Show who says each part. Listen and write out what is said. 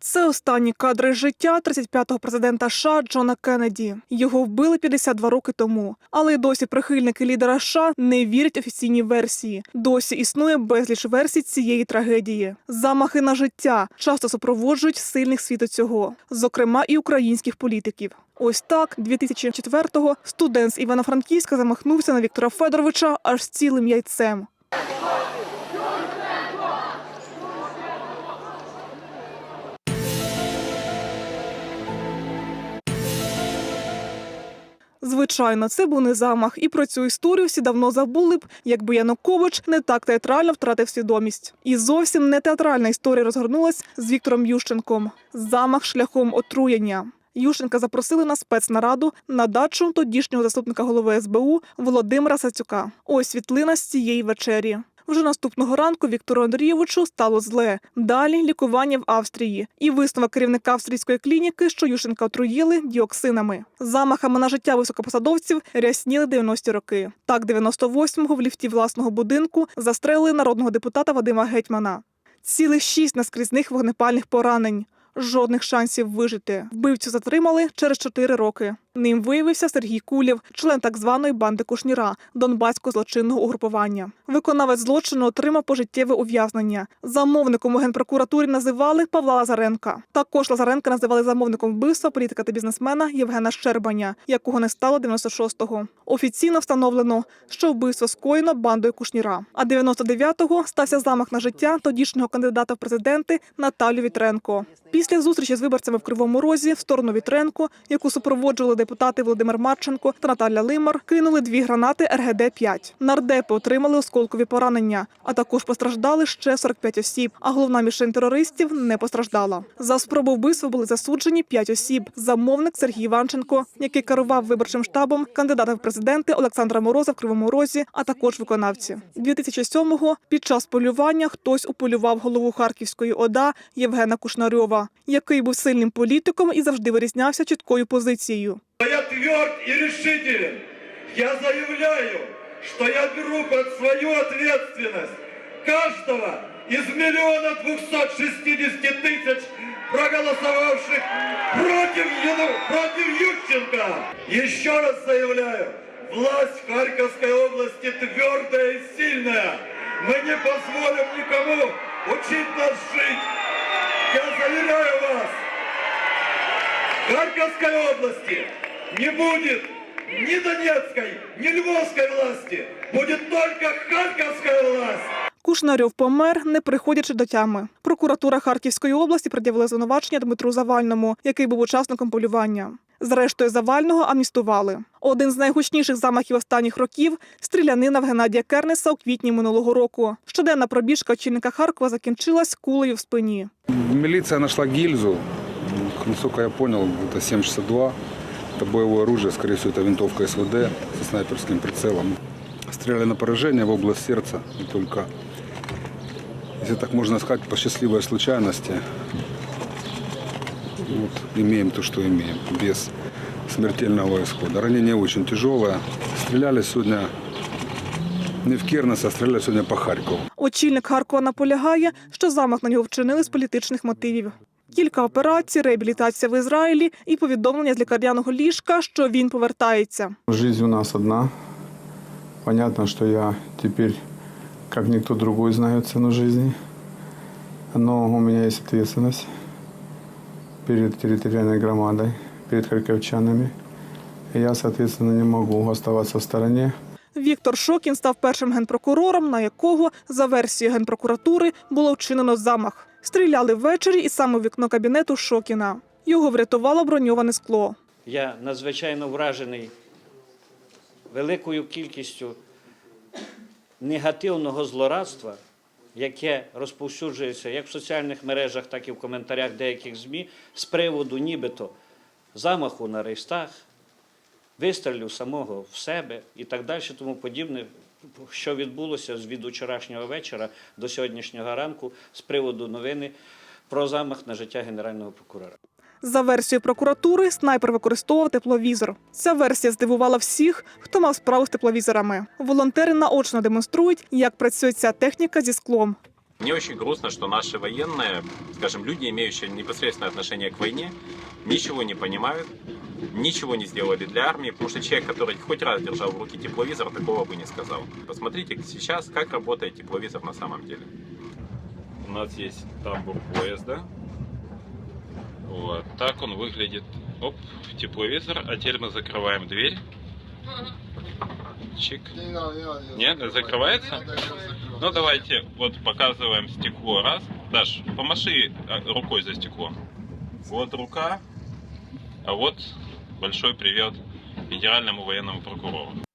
Speaker 1: Це останні кадри життя 35-го президента США Джона Кеннеді. Його вбили 52 роки тому. Але й досі прихильники лідера США не вірять офіційній версії. Досі існує безліч версій цієї трагедії. Замахи на життя часто супроводжують сильних світу цього, зокрема і українських політиків. Ось так 2004-го студент з Івано-Франківська замахнувся на Віктора Федоровича аж цілим яйцем. Звичайно, це був не замах, і про цю історію всі давно забули б, якби Янукович не так театрально втратив свідомість. І зовсім не театральна історія розгорнулась з Віктором Ющенком. Замах шляхом отруєння. Ющенка запросили на спецнараду на дачу тодішнього заступника голови СБУ Володимира Сацюка. Ось світлина з цієї вечері. Вже наступного ранку Віктору Андрійовичу стало зле. Далі лікування в Австрії і висновок керівника австрійської клініки, що Ющенка отруїли діоксинами. Замахами на життя високопосадовців рясніли 90-ті роки. Так, 98-го в ліфті власного будинку застрелили народного депутата Вадима Гетьмана. Цілих шість наскрізних вогнепальних поранень. Жодних шансів вижити. Вбивцю затримали через чотири роки. Ним виявився Сергій Кулєв, член так званої банди Кушніра, донбаського злочинного угрупування. Виконавець злочину отримав пожиттєве ув'язнення. Замовником у генпрокуратурі називали Павла Лазаренка. Також Лазаренка називали замовником вбивства політика та бізнесмена Євгена Щербаня, якого не стало 96-го. Офіційно встановлено, що вбивство скоєно бандою Кушніра. А 99-го стався замах на життя тодішнього кандидата в президенти Наталю Вітренко. Після зустрічі з виборцями в Кривому Розі в сторону Вітренко, яку супроводжували депутати Володимир Марченко та Наталя Лимар, кинули дві гранати РГД-5. Нардепи отримали осколкові поранення, а також постраждали ще 45 осіб. А головна мішень терористів не постраждала. За спробу вбивства були засуджені 5 осіб. Замовник Сергій Іванченко, який керував виборчим штабом, кандидата в президенти Олександра Мороза в Кривому Розі, а також виконавці. 2007-го під час полювання хтось уполював голову Харківської ОДА Євгена Кушнарьова, який був сильним політиком і завжди вирізнявся чіткою позицією.
Speaker 2: Тверд и решителен. Я заявляю, что я беру под свою ответственность каждого из миллиона двухсот шестидесяти тысяч проголосовавших против, против Ющенко. Еще раз заявляю, власть в Харьковской области твердая и сильная. Мы не позволим никому учить нас жить. Я заверяю вас, в Харьковской области не будет ни Донецкой, ни Львовской власти. Будет только Харьковская власть.
Speaker 1: Кушнарьов помер, не приходячи до тями. Прокуратура Харківської області пред'явила звинувачення Дмитру Завальному, який був учасником полювання. Зрештою, Завального амністували. Один з найгучніших замахів останніх років стрілянина в Геннадія Кернеса у квітні минулого року. Щоденна пробіжка очільника Харкова закінчилась кулею в спині.
Speaker 3: Милиция нашла гильзу, насколько я понял, это 7,62. Это боевое оружие, скорее всего, это винтовка СВД со снайперским прицелом. Стреляли на поражение в область сердца. И только, если так можно сказать, по счастливой случайности, вот, имеем то, что имеем, без смертельного исхода. Ранение очень тяжелое. Стреляли сегодня не в Кернеса, а стреляли сегодня по Харькову.
Speaker 1: Очільник Харкова наполягає, що замах на нього вчинили з політичних мотивів. Кілька операцій, реабілітація в Ізраїлі і повідомлення з лікарняного ліжка, що він повертається.
Speaker 4: Жизнь у нас одна. Понятно, что я теперь, как никто другой, знаю цену жизни. Но у меня есть ответственность перед территориальной громадой, перед харьковчанами. И я, соответственно, не могу оставаться в стороне.
Speaker 1: Віктор Шокін став першим генпрокурором, на якого, за версією генпрокуратури, було вчинено замах. Стріляли ввечері і саме вікно кабінету Шокіна. Його врятувало броньоване скло.
Speaker 5: Я надзвичайно вражений великою кількістю негативного злорадства, яке розповсюджується як в соціальних мережах, так і в коментарях деяких ЗМІ з приводу нібито замаху на Рейстаг, вистрілів самого в себе і так далі, тому подібне, що відбулося від вчорашнього вечора до сьогоднішнього ранку з приводу новини про замах на життя генерального прокурора.
Speaker 1: За версією прокуратури, снайпер використовував тепловізор. Ця версія здивувала всіх, хто мав справу з тепловізорами. Волонтери наочно демонструють, як працює ця техніка зі склом.
Speaker 6: Мне очень грустно, что наши военные, скажем, люди, имеющие непосредственное отношение к войне, ничего не понимают, ничего не сделали для армии, потому что человек, который хоть раз держал в руке тепловизор, такого бы не сказал. Посмотрите сейчас, как работает тепловизор на самом деле.
Speaker 7: У нас есть тамбур поезда. Вот, так он выглядит. Оп, тепловизор. А теперь мы закрываем дверь. Чик. Нет, не закрывается? Ну давайте, вот показываем стекло. Раз. Даш, помаши а, рукой за стекло. Вот рука. А вот большой привет генеральному военному прокурору.